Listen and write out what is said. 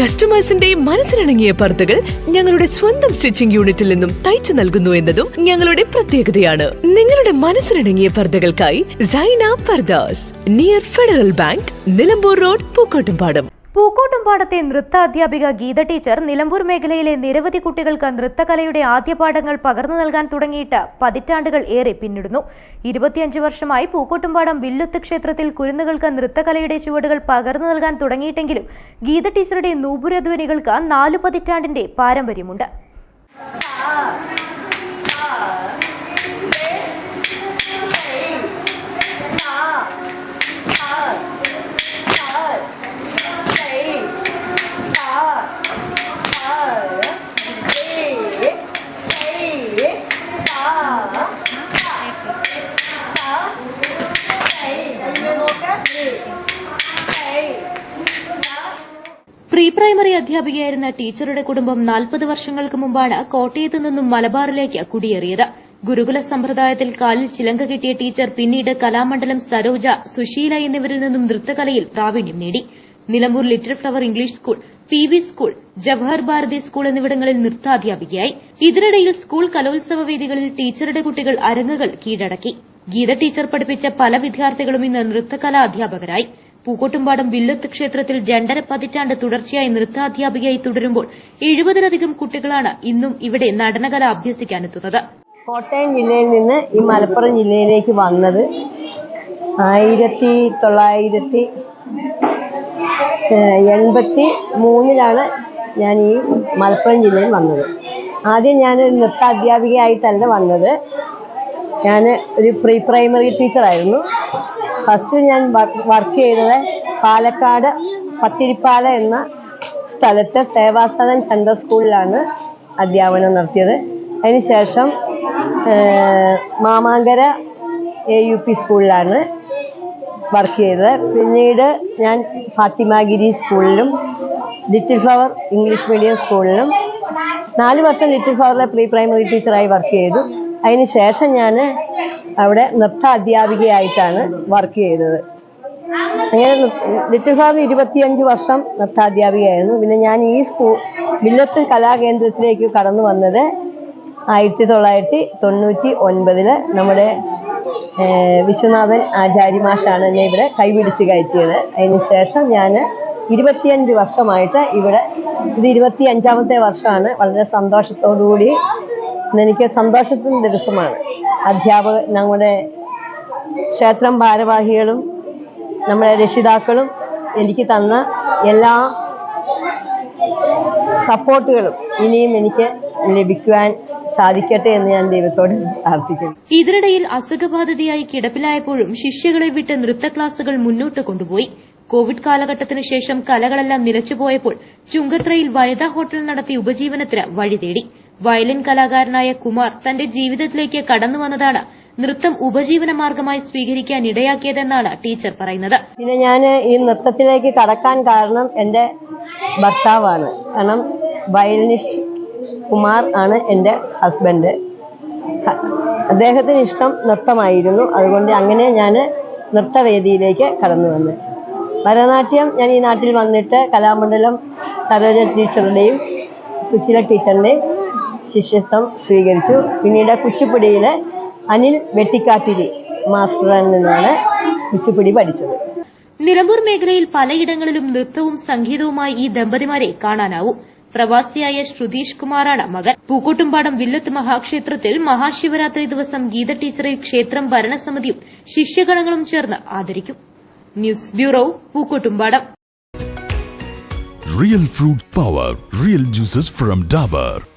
കസ്റ്റമേഴ്സിന്റെ മനസ്സിലിണങ്ങിയ പർദ്ദകൾ ഞങ്ങളുടെ സ്വന്തം സ്റ്റിച്ചിംഗ് യൂണിറ്റിൽ നിന്നും തയ്ച്ചു നൽകുന്നു എന്നതും ഞങ്ങളുടെ പ്രത്യേകതയാണ്. നിങ്ങളുടെ മനസ്സിലിണങ്ങിയ പർദ്ദകൾക്കായി Saina Pardas near federal bank Nilambur road Pookkottumpadam. പൂക്കോട്ടുംപാടത്തെ നൃത്ത അധ്യാപിക ഗീത ടീച്ചർ നിലമ്പൂർ മേഖലയിലെ നിരവധി കുട്ടികൾക്ക് നൃത്തകലയുടെ ആദ്യ പാഠങ്ങൾ പകർന്നു നൽകാൻ തുടങ്ങിയിട്ട് പതിറ്റാണ്ടുകൾ ഏറെ പിന്നിടുന്നു. ഇരുപത്തിയഞ്ച് വർഷമായി പൂക്കോട്ടുംപാടം വില്ലുത്ത് ക്ഷേത്രത്തിൽ കുരുന്നുകൾക്ക് നൃത്തകലയുടെ ചുവടുകൾ പകർന്നു നൽകാൻ തുടങ്ങിയിട്ടെങ്കിലും ഗീത ടീച്ചറുടെ നൂപുരധ്വനികൾക്ക് നാലു പതിറ്റാണ്ടിന്റെ പാരമ്പര്യമുണ്ട്. പ്രീ പ്രൈമറി അധ്യാപികയായിരുന്ന ടീച്ചറുടെ കുടുംബം നാൽപ്പത് വർഷങ്ങൾക്ക് മുമ്പാണ് കോട്ടയത്ത് നിന്നും മലബാറിലേക്ക് കുടിയേറിയത്. ഗുരുകുല സമ്പ്രദായത്തിൽ കാലിൽ ചിലങ്ക കെട്ടിയ ടീച്ചർ പിന്നീട് കലാമണ്ഡലം സരോജ സുശീല എന്നിവരിൽ നിന്നും നൃത്തകലയിൽ പ്രാവീണ്യം നേടി. Nilambur little flower English school P V school Jawahar Bharathi school എന്നിവിടങ്ങളിൽ നൃത്താധ്യാപികയായി. ഇതിനിടയിൽ സ്കൂൾ കലോത്സവ വേദികളിൽ ടീച്ചറുടെ കുട്ടികൾ അരങ്ങുകൾ കീഴടക്കി. ഗീത ടീച്ചർ പഠിപ്പിച്ച പല വിദ്യാർത്ഥികളും ഇന്ന് നൃത്തകലാ അധ്യാപകരായി. പൂക്കോട്ടുംപാടം വില്ലത്ത് ക്ഷേത്രത്തിൽ രണ്ടര പതിറ്റാണ്ട് തുടർച്ചയായി നൃത്താധ്യാപികയായി തുടരുമ്പോൾ എഴുപതിലധികം കുട്ടികളാണ് ഇന്നും ഇവിടെ നടനകല അഭ്യസിക്കാനെത്തുന്നത്. കോട്ടയം ജില്ലയിൽ നിന്ന് ഈ മലപ്പുറം ജില്ലയിലേക്ക് വന്നത് ആയിരത്തി തൊള്ളായിരത്തി എൺപത്തി മൂന്നിലാണ് ഞാൻ ഈ മലപ്പുറം ജില്ലയിൽ വന്നത്. ആദ്യം ഞാൻ നൃത്ത അധ്യാപികയായിട്ടല്ല വന്നത്. ഞാൻ ഒരു പ്രീ പ്രൈമറി ടീച്ചറായിരുന്നു. ഫസ്റ്റ് ഞാൻ വർക്ക് ചെയ്തത് പാലക്കാട് പത്തിരിപ്പാല എന്ന സ്ഥലത്തെ സേവാസദൻ സെൻട്രൽ സ്കൂളിലാണ് അധ്യാപനം നടത്തിയത്. അതിനുശേഷം മാമാങ്കര എ യു പി സ്കൂളിലാണ് വർക്ക് ചെയ്തത്. പിന്നീട് ഞാൻ ഫാത്തിമാഗിരി സ്കൂളിലും ലിറ്റിൽ ഫ്ലവർ ഇംഗ്ലീഷ് മീഡിയം സ്കൂളിലും നാല് വർഷം ലിറ്റിൽ ഫ്ലവറിലെ പ്രീ പ്രൈമറി ടീച്ചറായി വർക്ക് ചെയ്തു. അതിന് ശേഷം ഞാൻ അവിടെ നൃത്ത അധ്യാപികയായിട്ടാണ് വർക്ക് ചെയ്തത്. അങ്ങനെ ലിറ്റിൽ ഫ്ലവർ ഇരുപത്തിയഞ്ച് വർഷം നൃത്താധ്യാപികയായിരുന്നു. പിന്നെ ഞാൻ ഈ സ്കൂൾ വില്ലത്ത് കലാകേന്ദ്രത്തിലേക്ക് കടന്നു വന്നത് ആയിരത്തി തൊള്ളായിരത്തി തൊണ്ണൂറ്റി ഒൻപതിൽ നമ്മുടെ വിശ്വനാഥൻ ആചാര്യ മാഷാണ് എന്നെ ഇവിടെ കൈപിടിച്ച് കയറ്റിയത്. അതിനുശേഷം ഞാൻ ഇരുപത്തിയഞ്ച് വർഷമായിട്ട് ഇവിടെ ഇത് ഇരുപത്തി അഞ്ചാമത്തെ വർഷമാണ്. വളരെ സന്തോഷത്തോടുകൂടി എനിക്ക് സന്തോഷത്തിന്റെ ദിവസമാണ്. അധ്യാപക ഞങ്ങളുടെ ക്ഷേത്രം ഭാരവാഹികളും നമ്മുടെ രക്ഷിതാക്കളും എനിക്ക് തന്ന എല്ലാ സപ്പോർട്ടുകളും ഇനിയും എനിക്ക് ലഭിക്കുവാൻ സാധിക്കട്ടെ എന്ന് ഞാൻ ദൈവത്തോട് പ്രാർത്ഥിക്കുന്നു. ഇതിനിടയിൽ അസുഖബാധിതയായി കിടപ്പിലായപ്പോഴും ശിഷ്യകളെ വിട്ട് നൃത്ത ക്ലാസുകൾ മുന്നോട്ട് കൊണ്ടുപോയി. കോവിഡ് കാലഘട്ടത്തിനു ശേഷം കലകളെല്ലാം നിലച്ചുപോയപ്പോൾ ചുങ്കത്രയിൽ വയദ ഹോട്ടൽ നടത്തി ഉപജീവനത്തിന് വഴി തേടി വയലിൻ കലാകാരനായ കുമാർ തന്റെ ജീവിതത്തിലേക്ക് കടന്നു വന്നതാണ് നൃത്തം ഉപജീവന മാർഗമായി സ്വീകരിക്കാൻ ഇടയാക്കിയതെന്നാണ് ടീച്ചർ പറയുന്നത്. പിന്നെ ഞാൻ ഈ നൃത്തത്തിലേക്ക് കടക്കാൻ കാരണം എന്റെ ഭർത്താവാണ്. കാരണം വയലിനിഷ് കുമാർ ആണ് എന്റെ ഹസ്ബൻഡ്. അദ്ദേഹത്തിന് ഇഷ്ടം നൃത്തമായിരുന്നു. അതുകൊണ്ട് അങ്ങനെ ഞാൻ നൃത്തവേദിയിലേക്ക് കടന്നു വന്നു. ഭരതനാട്യം ഞാൻ ഈ നാട്ടിൽ വന്നിട്ട് കലാമണ്ഡലം സരോജ ടീച്ചറുടെയും സുശീല ടീച്ചറിന്റെയും ശിഷ്യത്വം സ്വീകരിച്ചു. പിന്നീട് കുച്ചിപ്പുടിയിൽ അനിൽ വെട്ടിക്കാട്ടിരി മാസ്റ്ററിൽ നിന്നാണ് കുച്ചിപ്പുടി പഠിച്ചത്. നിലമ്പൂർ മേഖലയിൽ പലയിടങ്ങളിലും നൃത്തവും സംഗീതവുമായി ഈ ദമ്പതിമാരെ കാണാനാവും. പ്രവാസിയായ ശ്രുതീഷ് കുമാറാണ് മകൻ. പൂക്കോട്ടുംപാടം വില്ലത്ത് മഹാക്ഷേത്രത്തിൽ മഹാശിവരാത്രി ദിവസം ഗീത ടീച്ചറെ ക്ഷേത്രം ഭരണസമിതിയും ശിഷ്യഗണങ്ങളും ചേർന്ന് ആദരിക്കും. News bureau Pookkottumpadam. Real fruit power real juices from Dabur.